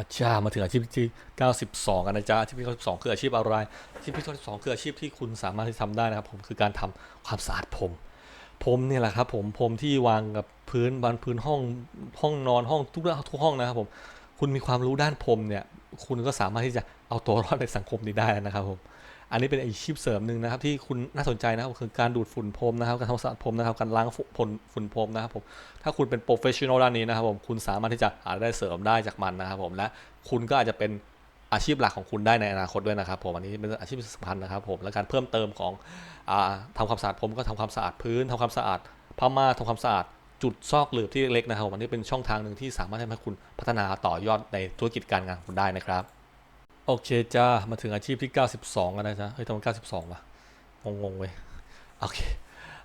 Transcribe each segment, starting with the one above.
อาจารย์มาถึงอาชีพที่ 92 กันนะจ๊ะอาชีพที่92คืออาชีพอะไรอาชีพที่92คืออาชีพที่คุณสามารถที่ทำได้นะครับผมคือการทำความสะอาดผมผมเนี่ยแหละครับผมผมที่วางกับพื้นบานพื้นห้องห้องนอนห้องทุกทุกห้องนะครับผมคุณมีความรู้ด้านผมเนี่ย คุณก็สามารถที่จะเอาตัวรอดในสังคมนี้ได้นะครับผม อันนี้เป็นอาชีพเสริมหนึ่งนะครับที่คุณน่าสนใจนะครับคือการดูดฝุ่นพรมนะครับการทำสะอาดพรมนะครับการล้างฝุ่นฝุ่นพรมนะครับผมถ้าคุณเป็นโปรเฟชชั่นอลด้านนี้นะครับผมคุณสามารถที่จะหาได้เสริมได้จากมันนะครับผมและคุณก็อาจจะเป็นอาชีพหลักของคุณได้ในอนาคตด้วยนะครับผมอันนี้เป็นอาชีพสำคัญนะครับผมและการเพิ่มเติมของอาทำความสะอาดผมก็ทำความสะอาดพื้นทำความสะอาดผ้าม่านทำความสะอาดจุดซอกหลืบที่เล็กนะครับผมอันนี้เป็นช่องทางหนึ่งที่สามารถทำให้คุณพัฒนาต่อยอดในธุรกิจการงานคุณได้นะครับ โอเคจ้า มาถึงอาชีพที่ 92กันนะจ๊ะเฮ้ยทำไม92วะงงๆเว้ยโอเค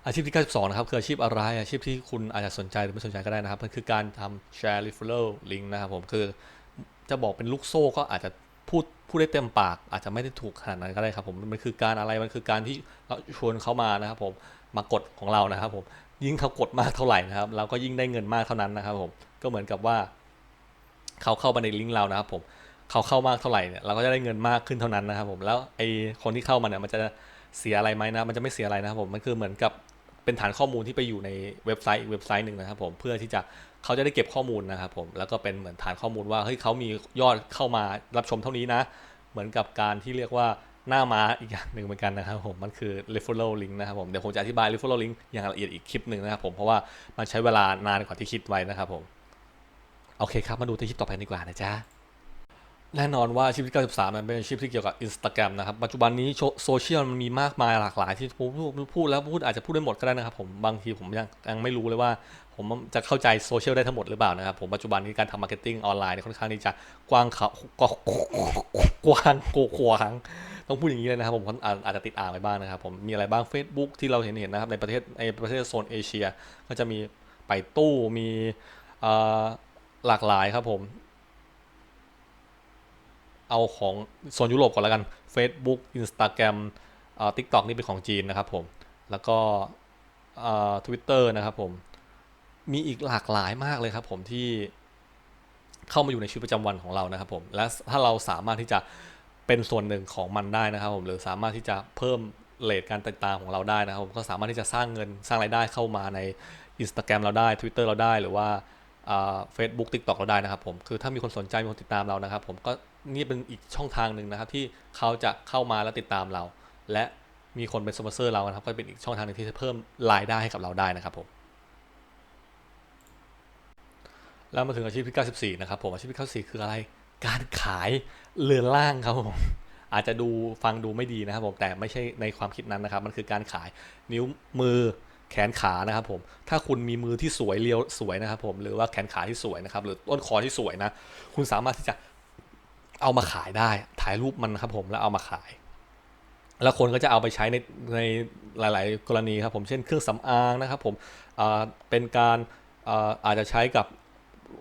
อาชีพที่ 92 นะครับคืออาชีพอะไร อาชีพที่คุณอาจจะสนใจหรือไม่สนใจก็ได้นะครับ มันคือการทำ share referral link นะครับผม คือจะบอกเป็นลูกโซ่ก็อาจจะพูดพูดได้เต็มปาก อาจจะไม่ได้ถูกขนาดนั้นก็ได้ครับผม มันคือการอะไร มันคือการที่เราชวนเขามานะครับผม มากดของเรานะครับผม ยิ่งเขากดมากเท่าไหร่นะครับ เราก็ยิ่งได้เงินมากเท่านั้นนะครับผม ก็เหมือนกับว่าเขาเข้ามาในลิงก์เรานะครับผม เขาเข้ามากเท่าไหร่เนี่ยเราก็จะได้เงินมากขึ้นเท่านั้นนะครับผมแล้วไอคนที่เข้ามาเนี่ยมันจะเสียอะไรไหมนะมันจะไม่เสียอะไรนะครับผมมันคือเหมือนกับเป็นฐานข้อมูลที่ไปอยู่ในเว็บไซต์อีกเว็บไซต์หนึ่งนะครับผมเพื่อที่จะเขาจะได้เก็บข้อมูลนะครับผมแล้วก็เป็นเหมือนฐานข้อมูลว่าเฮ้ยเขามียอดเข้ามารับชมเท่านี้นะ เหมือนกับการที่เรียกว่าหน้าม้าอีกอย่างหนึ่งเหมือนกันนะครับผมมันคือ referral link นะครับผมเดี๋ยวผมจะอธิบาย referral link อย่างละเอียดอีกคลิปหนึ่งนะครับผมเพราะว่ามันใช้เวลานานกว่าที่คิดไว้นะครับผมโอเคครับมาดูที่คลิปต่อไปดีกว่านะจ๊ะ แน่นอนว่าชีพที่93 มันเป็นอาชีพที่เกี่ยวกับ Instagram นะครับ ปัจจุบันนี้โซเชียลมันมีมากมายหลากหลายที่พูดพูดแล้วพูดอาจจะพูดได้หมดก็ได้นะครับผมบางทีผมยังยังไม่รู้เลยว่า ผมจะเข้าใจโซเชียลได้ทั้งหมดหรือเปล่านะครับผมปัจจุบันนี้การทำมาร์เก็ตติ้งออนไลน์ค่อนข้างที่จะกว้างเขากกว้างโกขวางต้องพูดอย่างนี้เลยนะครับผมอาจจะติดอ่างไปบ้างนะครับผมมีอะไรบ้าง Facebook ที่เราเห็นเห็นนะครับในประเทศในประเทศโซนเอเชีย ก็จะมีไปตู้มีหลากหลายครับผม เอาของโซนยุโรปก่อนแล้วกัน Facebook Instagram เอ่อ TikTok นี่เป็นของจีนนะครับผม แล้วก็เอ่อ Twitter นะครับผม มีอีกหลากหลายมากเลยครับผมที่เข้ามาอยู่ในชีวิตประจำวันของเรานะครับผม และถ้าเราสามารถที่จะเป็นส่วนหนึ่งของมันได้นะครับผม หรือสามารถที่จะเพิ่มเลทการติดตามของเราได้นะครับผม ก็สามารถที่จะสร้างเงินสร้างรายได้เข้ามาใน Instagram เราได้ Twitter เราได้หรือว่าเฟซบุ๊กทิกต็อกเราได้นะครับผม คือถ้ามีคนสนใจมีคนติดตามเรานะครับผมก็ นี่เป็นอีกช่องทางหนึ่งนะครับ ที่เขาจะเข้ามาแล้วติดตามเรา และมีคนเป็นสปอนเซอร์เรานะครับ ก็เป็นอีกช่องทางหนึ่งที่จะเพิ่มรายได้ให้กับเราได้นะครับผมแล้วมาถึงอาชีพที่94นะครับผมอาชีพที่94คืออะไร การขายเรือนล่างครับผมอาจจะดูฟังดูไม่ดีนะครับผมแต่ไม่ใช่ในความคิดนั้นนะครับ มันคือการขายนิ้วมือแขนขานะครับผมถ้าคุณมีมือที่สวยเรียวสวยนะครับผมหรือว่าแขนขาที่สวยนะครับหรือต้นคอที่สวยนะ คุณสามารถที่จะ เอามาขายได้ ถ่ายรูปมันครับผมแล้วเอามาขาย แล้วคนก็จะเอาไปใช้ในในหลาย ๆ กรณีครับผมเช่นเครื่องสำอางนะครับผมเป็นการอาจจะใช้กับ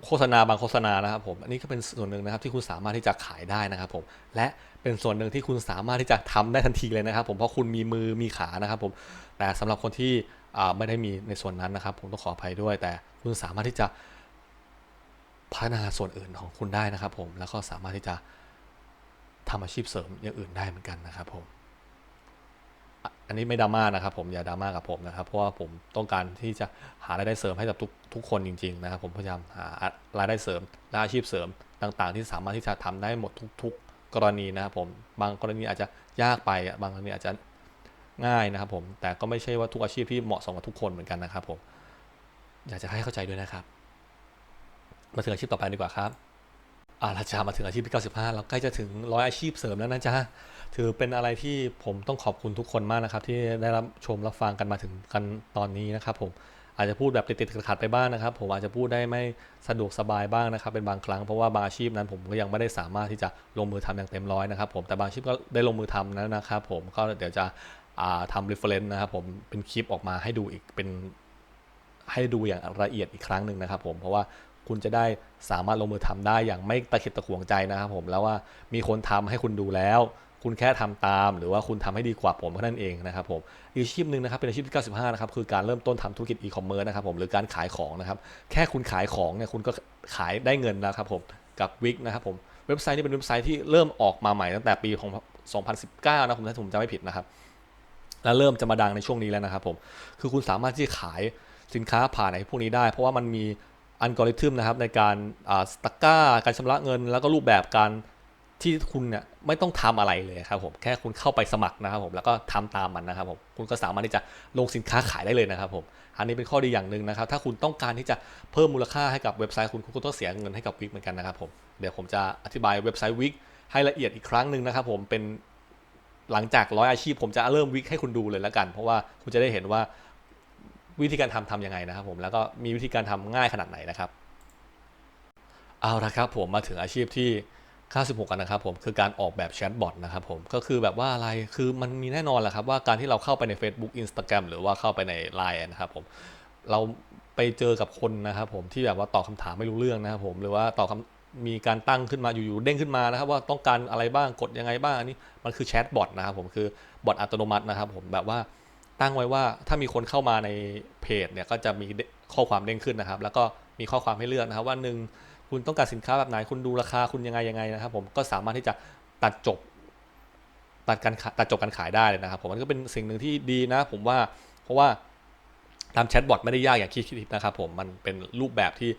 โฆษณาบางโฆษณานะครับผมอันนี้ก็เป็นส่วนหนึ่งนะครับที่คุณสามารถที่จะขายได้นะครับผมและเป็นส่วนหนึ่งที่คุณสามารถที่จะทำได้ทันทีเลยนะครับ ผมเพราะคุณมีมือมีขานะครับผมแต่สำหรับคนที่ไม่ได้มีในส่วนนั้นนะครับ ผมต้องขออภัยด้วย แต่คุณสามารถที่จะ พัฒนาส่วนอื่นของคุณได้นะครับผม แล้วก็สามารถที่จะทำอาชีพเสริมอย่างอื่นได้เหมือนกันนะครับผม อันนี้ไม่ดราม่านะครับผม อย่าดราม่ากับผมนะครับ เพราะว่าผมต้องการที่จะหารายได้เสริมให้กับทุกทุกคนจริง ๆ นะครับ ผมพยายามหารายได้เสริมและอาชีพเสริมต่าง ๆ ที่สามารถที่จะทำได้หมดทุก ๆ กรณีนะครับผม บางกรณีอาจจะยากไป บางกรณีอาจจะง่ายนะครับผม แต่ก็ไม่ใช่ว่าทุกอาชีพที่เหมาะสมกับทุกคนเหมือนกันนะครับผม อยากจะให้เข้าใจด้วยนะครับ มาถึงอาชีพต่อไปดีกว่าครับอาราจามาถึงอาชีพที่95เราใกล้จะถึงร้อยอาชีพเสริมแล้วนะจ๊ะ ถือเป็นอะไรที่ผมต้องขอบคุณทุกคนมากนะครับ ที่ได้รับชมรับฟังกันมาถึงกันตอนนี้นะครับ ผมอาจจะพูดแบบติดๆขัดๆไปบ้างนะครับ ผมอาจจะพูดได้ไม่สะดวกสบายบ้างนะครับ เป็นบางครั้งเพราะว่าบางอาชีพนั้นผมก็ยังไม่ได้สามารถที่จะลงมือทำอย่างเต็มร้อยนะครับ ผมแต่บางอาชีพก็ได้ลงมือทำแล้วนะครับ ผมก็เดี๋ยวจะทำ reference นะครับ ผมเป็นคลิปออกมาให้ดูอีกเป็นให้ดูอย่างละเอียดอีกครั้งหนึ่งนะครับผมเพราะว่า คุณจะได้สามารถลงมือทำได้อย่างไม่ตะขิดตะขวงใจนะครับผมแล้วว่ามีคนทำให้คุณดูแล้ว คุณแค่ทำตาม หรือว่าคุณทำให้ดีกว่าผมเท่านั้นเองนะครับผมอีกอาชีพหนึ่งนะครับเป็นอาชีพที่ 95 นะครับคือการเริ่มต้นทำธุรกิจอีคอมเมิร์ซนะครับผมหรือการขายของนะครับแค่คุณขายของเนี่ยคุณก็ขายได้เงินแล้วครับผมกับวิกนะครับผมเว็บไซต์นี้เป็นเว็บไซต์ที่เริ่มออกมาใหม่ตั้งแต่ปีของ 2019 นะผมถ้าผมจำไม่ผิดนะครับแล้วเริ่มจะมาดังในช่วงนี้แล้วนะครับผม คือคุณสามารถที่ขายสินค้าผ่านในพวกนี้ได้ เพราะว่ามันมี อัลกอริทึมนะครับในการอ่าสตักก้าการชำระเงิน แล้วก็รูปแบบการที่คุณเนี่ยไม่ต้องทำอะไรเลยครับผมแค่คุณเข้าไปสมัครนะครับผมแล้วก็ทำตามมันนะครับผมคุณก็สามารถที่จะลงสินค้าขายได้เลยนะครับผมอันนี้เป็นข้อดีอย่างหนึ่งนะครับ ถ้าคุณต้องการที่จะเพิ่มมูลค่าให้กับเว็บไซต์คุณคุณก็ต้องเสียเงินให้กับวิกเหมือนกันนะครับผมเดี๋ยวผมจะอธิบายเว็บไซต์วิกให้ละเอียดอีกครั้งหนึ่งนะครับผมเป็นหลังจากร้อยอาชีพผมจะเริ่มวิกให้คุณดูเลยแล้วกัน เพราะว่าคุณจะได้เห็นว่า วิธีการทำทำยังไงนะครับผมแล้วก็มีวิธีการทำง่ายขนาดไหนนะครับ เอาละครับผมมาถึงอาชีพที่96กันนะครับผมคือการออกแบบแชทบอทนะครับผมก็คือแบบว่าอะไรคือมันมีแน่นอนแหละครับว่าการที่เราเข้าไปใน Facebook Instagram หรือว่าเข้าไปใน Line นะครับผมเราไปเจอกับคนนะครับผมที่แบบว่าตอบคำถามไม่รู้เรื่องนะครับผมหรือว่าตอบคำมีการตั้งขึ้นมาอยู่ๆเด้งขึ้นมานะครับว่าต้องการอะไรบ้างกดยังไงบ้างอันนี้มันคือแชทบอทนะครับผมคือบอทอัตโนมัตินะครับผมแบบว่า ตั้งไว้ว่าถ้ามีคนเข้ามาในเพจเนี่ยก็จะมีข้อความเด้งขึ้นนะครับ แล้วก็มีข้อความให้เลือกนะครับ ว่าหนึ่งคุณต้องการสินค้าแบบไหนคุณดูราคาคุณยังไงยังไงนะครับ ผมก็สามารถที่จะตัดจบตัดการตัดจบการขายได้เลยนะครับ ผมมันก็เป็นสิ่งหนึ่งที่ดีนะ ผมว่าเพราะว่าทำแชทบอทไม่ได้ยากอย่างที่คิดนะครับ ผมมันเป็นรูปแบบที่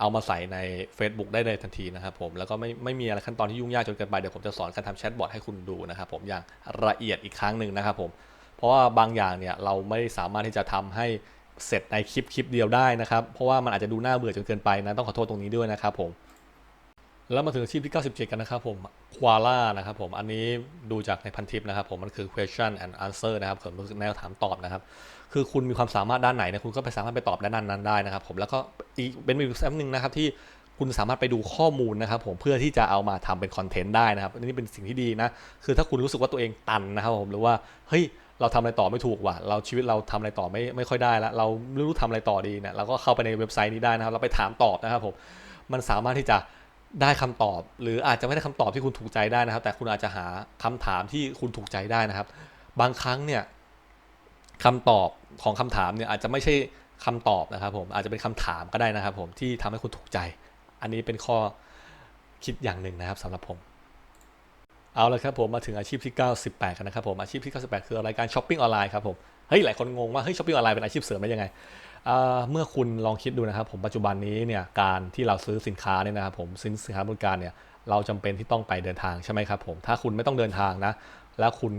เอามาใส่ใน Facebook ได้เลยทันทีนะครับผมแล้วก็ไม่ไม่มีอะไรขั้นตอนที่ยุ่งยากจนเกินไปเดี๋ยวผมจะสอนการทำแชทบอทให้คุณดูนะครับผมอย่างละเอียดอีกครั้งหนึ่งนะครับผม เพราะว่าบางอย่างเนี่ยเราไม่สามารถที่จะทำให้เสร็จในคลิปคลิปเดียวได้นะครับ เพราะว่ามันอาจจะดูน่าเบื่อจนเกินไปนะต้องขอโทษตรงนี้ด้วยนะครับผมแล้วมาถึงอาชีพที่ 97 กันนะครับผมควาล่านะครับผมอันนี้ดูจากในพันทิปนะครับผมมันคือ question and answer นะครับผมแนวถามตอบนะครับ คือคุณมีความสามารถด้านไหนนี่ยคุณก็ไปสามารถไปตอบด้านนั้นได้นะครับผมแล้วก็อีกเป็นอีกแอปหนึ่งนะครับที่คุณสามารถไปดูข้อมูลนะครับผมเพื่อที่จะเอามาทำเป็นคอนเทนต์ได้นะครับอันนี้เป็นสิ่งที่ดีนะ คือถ้าคุณรู้สึกว่าตัวเองตันนะครับผมหรือว่าเฮ้ย เราทำอะไรต่อไม่ถูกว่ะ เราชีวิตเราทำอะไรต่อไม่ไม่ค่อยได้ล้วเราไม่รู้ทำอะไรต่อดีเนี่ยเราก็เข้าไปในเว็บไซต์นี้ได้นะครับ เราไปถามตอบนะครับผม มันสามารถที่จะได้คำตอบ หรืออาจจะไม่ได้คำตอบที่คุณถูกใจได้นะครับ แต่คุณอาจจะหาคำถามที่คุณถูกใจได้นะครับ บางครั้งเนี่ยคำตอบของคำถามเนี่ยอาจจะไม่ใช่คำตอบนะครับ ผมอาจจะเป็นคำถามก็ได้นะครับ ผมที่ทำให้คุณถูกใจ อันนี้เป็นข้อคิดอย่างหนึ่งนะครับสำหรับผม เอาละครับผมมาถึงอาชีพที่ 98 กันนะครับผมอาชีพที่ 98 คือรายการช้อปปิ้งออนไลน์ครับผมเฮ้ยหลายคนงงว่าเฮ้ยช้อปปิ้งออนไลน์เป็นอาชีพเสริมได้ยังไงเมื่อคุณลองคิดดูนะครับผมปัจจุบันนี้เนี่ยการที่เราซื้อสินค้าเนี่ยนะครับผมสินสินค้าบริการเนี่ยเราจำเป็นที่ต้องไปเดินทางใช่ไหมครับผมถ้าคุณไม่ต้องเดินทางนะแล้วคุณ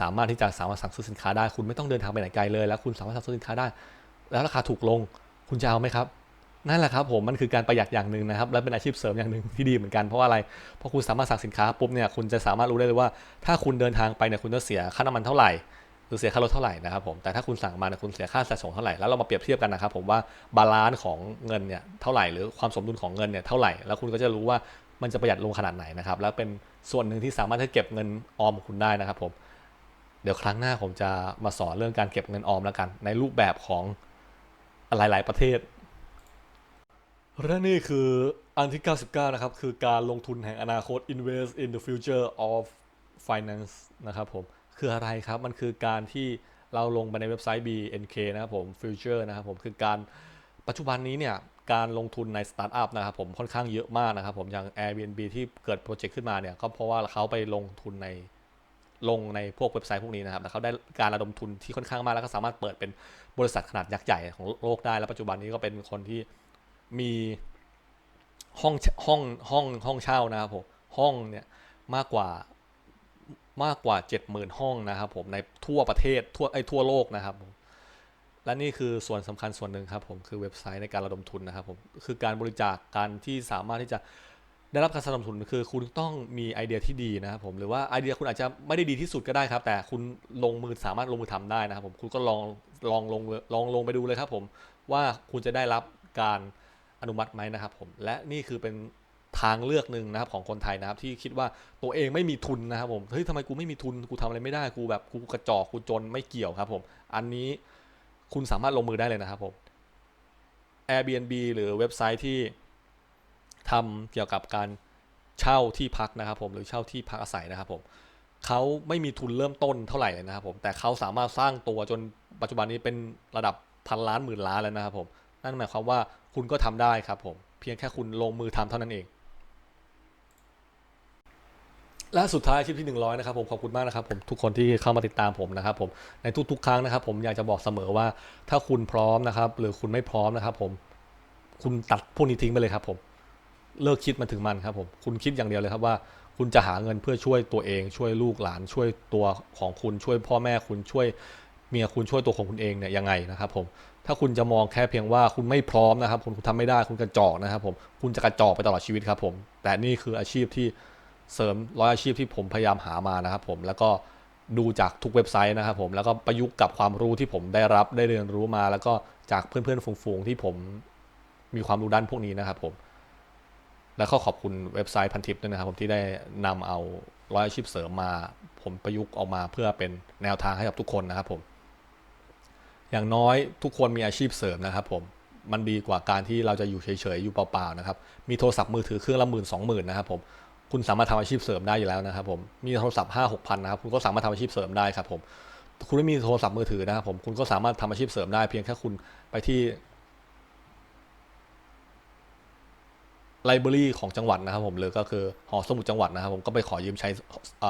สามารถที่จะสามารถสั่งซื้อสินค้าได้ คุณไม่ต้องเดินทางไปไหนไกลเลย แล้วคุณสามารถสั่งซื้อสินค้าได้ แล้วราคาถูกลงคุณจะเอาไหมครับ นั่นแหละครับผมมันคือการประหยัดอย่างหนึ่งนะครับและเป็นอาชีพเสริมอย่างหนึ่งที่ดีเหมือนกันเพราะว่าอะไรเพราะคุณสามารถสั่งสินค้าปุ๊บเนี่ยคุณจะสามารถรู้ได้เลยว่า ถ้าคุณเดินทางไปเนี่ยคุณจะเสียค่าน้ำมันเท่าไหร่หรือเสียค่ารถเท่าไหร่นะครับผมแต่ถ้าคุณสั่งมาเนี่ยคุณเสียค่าจัดส่งเท่าไหร่แล้วเรามาเปรียบเทียบกันนะครับผมว่าบาลานซ์ของเงินเนี่ยเท่าไหร่หรือความสมดุลของเงินเนี่ยเท่าไหร่แล้วคุณก็จะรู้ว่ามันจะประหยัดลงขนาดไหนนะครับแล้วเป็นส่วนหนึ่งที่สามารถที่จะเก็บเงินออมของคุณได้นะครับผมเดี๋ยวครั้งหน้าผมจะมาสอนเรื่องการเก็บเงินออมแล้วกัน ในรูปแบบของหลาย ๆ ประเทศ และนี่คืออันที่ 99 นะครับ คือการลงทุนแห่งอนาคต invest in the future of finance นะครับผม คืออะไรครับ มันคือการที่เราลงไปในเว็บไซต์ BNK นะครับผม future นะครับผม คือการปัจจุบันนี้เนี่ย การลงทุนในสตาร์ทอัพนะครับผม ค่อนข้างเยอะมากนะครับผม อย่าง Airbnb ที่เกิดโปรเจกต์ขึ้นมาเนี่ย ก็เพราะว่าเขาไปลงทุนในลงในพวกเว็บไซต์พวกนี้นะครับแล้วเขาได้การระดมทุนที่ค่อนข้างมาก แล้วก็สามารถเปิดเป็นบริษัทขนาดยักษ์ใหญ่ของโลกได้ แล้วปัจจุบันนี้ก็เป็นคนที่ มีห้องห้องห้องห้องเช่านะครับผมห้องเนี่ยมากกว่ามากกว่า 70,000 ห้องนะครับผมในทั่วประเทศทั่วไอ้ทั่วโลกนะครับผมและนี่คือส่วนสำคัญส่วนหนึ่งครับผมคือเว็บไซต์ในการระดมทุนนะครับผมคือการบริจาคการที่สามารถที่จะได้รับการสนับสนุนคือคุณต้องมีไอเดียที่ดีนะครับผมหรือว่าไอเดียคุณอาจจะไม่ได้ดีที่สุดก็ได้ครับ แต่คุณลงมือสามารถลงมือทำได้นะครับผมคุณก็ลองลองลงลองลงไปดูเลยครับผมว่าคุณจะได้รับการ อนุมัติไหมนะครับผมและนี่คือเป็นทางเลือกหนึ่งนะครับของคนไทยนะครับที่คิดว่าตัวเองไม่มีทุนนะครับผมเฮ้ยทำไมกูไม่มีทุนกูทำอะไรไม่ได้กูแบบกูกระจอกกูจนไม่เกี่ยวครับผมอันนี้คุณสามารถลงมือได้เลยนะครับผม Airbnb หรือเว็บไซต์ที่ทำเกี่ยวกับการเช่าที่พักนะครับผมหรือเช่าที่พักอาศัยนะครับผมเขาไม่มีทุนเริ่มต้นเท่าไหร่เลยนะครับผมแต่เขาสามารถสร้างตัวจนปัจจุบันนี้เป็นระดับพันล้านหมื่นล้านแล้วนะครับผม นั่นหมายความว่าคุณก็ทำได้ครับผมเพียงแค่คุณลงมือทำเท่านั้นเอง และสุดท้ายอาชีพที่ 100 นะครับผมขอบคุณมากนะครับผมทุกคนที่เข้ามาติดตามผมนะครับผมในทุกๆ ครั้งนะครับผมอยากจะบอกเสมอว่าถ้าคุณพร้อมนะครับ หรือคุณไม่พร้อมนะครับผมคุณตัดพวกนี้ทิ้งไปเลยครับผมเลิกคิดมันถึงมันครับผมคุณคิดอย่างเดียวเลยครับว่าคุณจะหาเงินเพื่อช่วยตัวเอง ช่วยลูกหลาน ช่วยตัวของคุณช่วยพ่อแม่คุณช่วยเมียคุณช่วยตัวของคุณเองเนี่ยยังไงนะครับผม ถ้าคุณจะมองแค่เพียงว่าคุณไม่พร้อมนะครับคุณทำไม่ได้คุณกระจอกนะครับผมคุณจะกระจอกไปตลอดชีวิตครับผมแต่นี่คืออาชีพที่เสริมร้อยอาชีพที่ผมพยายามหามานะครับผมแล้วก็ดูจากทุกเว็บไซต์นะครับผมแล้วก็ประยุกต์กับความรู้ที่ผมได้รับได้เรียนรู้มา แล้วก็จากเพื่อนๆฝูงๆที่ผมมีความรู้ด้านพวกนี้นะครับผมแล้วก็ขอบคุณเว็บไซต์พันทิปด้วยนะครับผมที่ได้นำเอาร้อยอาชีพเสริมมา ผมประยุกต์ออกมาเพื่อเป็นแนวทางให้กับทุกคนนะครับผม อย่างน้อยทุกคนมีอาชีพเสริมนะครับผมมันดีกว่าการที่เราจะอยู่เฉยๆอยู่เปล่าๆนะครับมีโทรศัพท์มือถือเครื่องละหมื่นสองหมื่นนะครับผมคุณสามารถทำอาชีพเสริมได้อยู่แล้วนะครับผมมีโทรศัพท์ห้าหกพันนะครับคุณก็สามารถทำอาชีพเสริมได้ครับผมคุณไม่มีโทรศัพท์มือถือนะครับผมคุณก็สามารถทำอาชีพเสริมได้ เพียงแค่คุณไปที่ไลบรารีของจังหวัดนะครับผมหรือก็คือหอสมุดจังหวัดนะครับผมก็ไปขอยืมใช้อ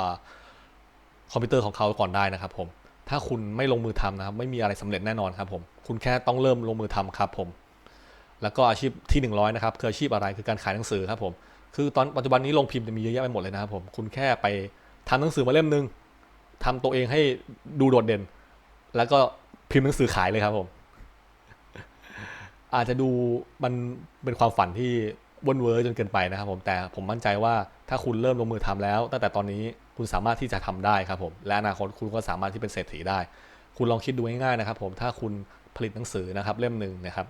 คอมพิวเตอร์ของเขาก่อนได้นะครับผม ถ้าคุณไม่ลงมือทำนะครับ ไม่มีอะไรสำเร็จแน่นอนครับผม คุณแค่ต้องเริ่มลงมือทำครับผม แล้วก็อาชีพที่ 100 นะครับคืออาชีพอะไรคือการขายหนังสือครับผม คือตอนปัจจุบันนี้โรงพิมพ์จะมีเยอะแยะไปหมดเลยนะครับผม คุณแค่ไปทำหนังสือมาเล่มหนึ่งทำตัวเองให้ดูโดดเด่น แล้วก็พิมพ์หนังสือขายเลยครับผม อาจจะดูมันเป็นความฝันที่วนเวอร์จนเกินไปนะครับผม แต่ผมมั่นใจว่าถ้าคุณเริ่มลงมือทำแล้ว ตั้งแต่ตอนนี้ คุณสามารถที่จะทำได้ครับผมและอนาคตคุณก็สามารถที่เป็นเศรษฐีได้ คุณลองคิดดูง่ายๆนะครับ ผมถ้าคุณผลิตหนังสือนะครับ เล่มหนึ่งนะครับ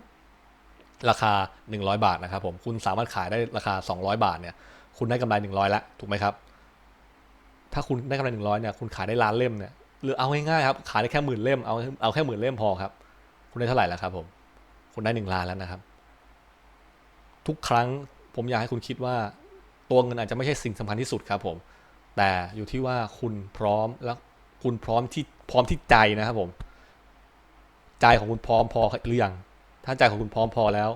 ราคา 100 บาทนะครับ ผมคุณสามารถขายได้ราคา 200 บาทเนี่ยคุณได้กำไร 100แล้วถูกไหมครับ ถ้าคุณได้กำไร 100เนี่ยคุณขายได้ล้านเล่มเนี่ยหรือเอาง่ายๆครับขายได้แค่หมื่นเล่มเอาเอาแค่หมื่นเล่มพอครับ คุณได้เท่าไหร่แล้วครับ ผม คุณได้หนึ่งล้านแล้วนะครับ ทุกครั้งผมอยากให้คุณคิดว่า ตัวเงินอาจจะไม่ใช่สิ่งสำคัญที่สุดครับ ผม แต่อยู่ที่ว่าคุณพร้อมแล้วคุณพร้อมที่พร้อมที่ใจนะครับผม ใจของคุณพร้อมพอหรือยังถ้าใจของคุณพร้อมพอแล้ว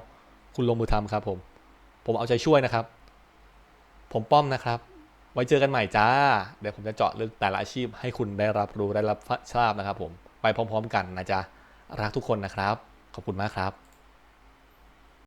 คุณลงมือทำครับ ผม ผมเอาใจช่วยนะครับ ผมป้อมนะครับ ไว้เจอกันใหม่จ้า เดี๋ยวผมจะเจาะลึกแต่ละอาชีพให้คุณได้รับรู้ได้รับทราบนะครับ ผมไปพร้อม ๆ กันนะจ๊ะรักทุกคนนะครับ ขอบคุณมากครับ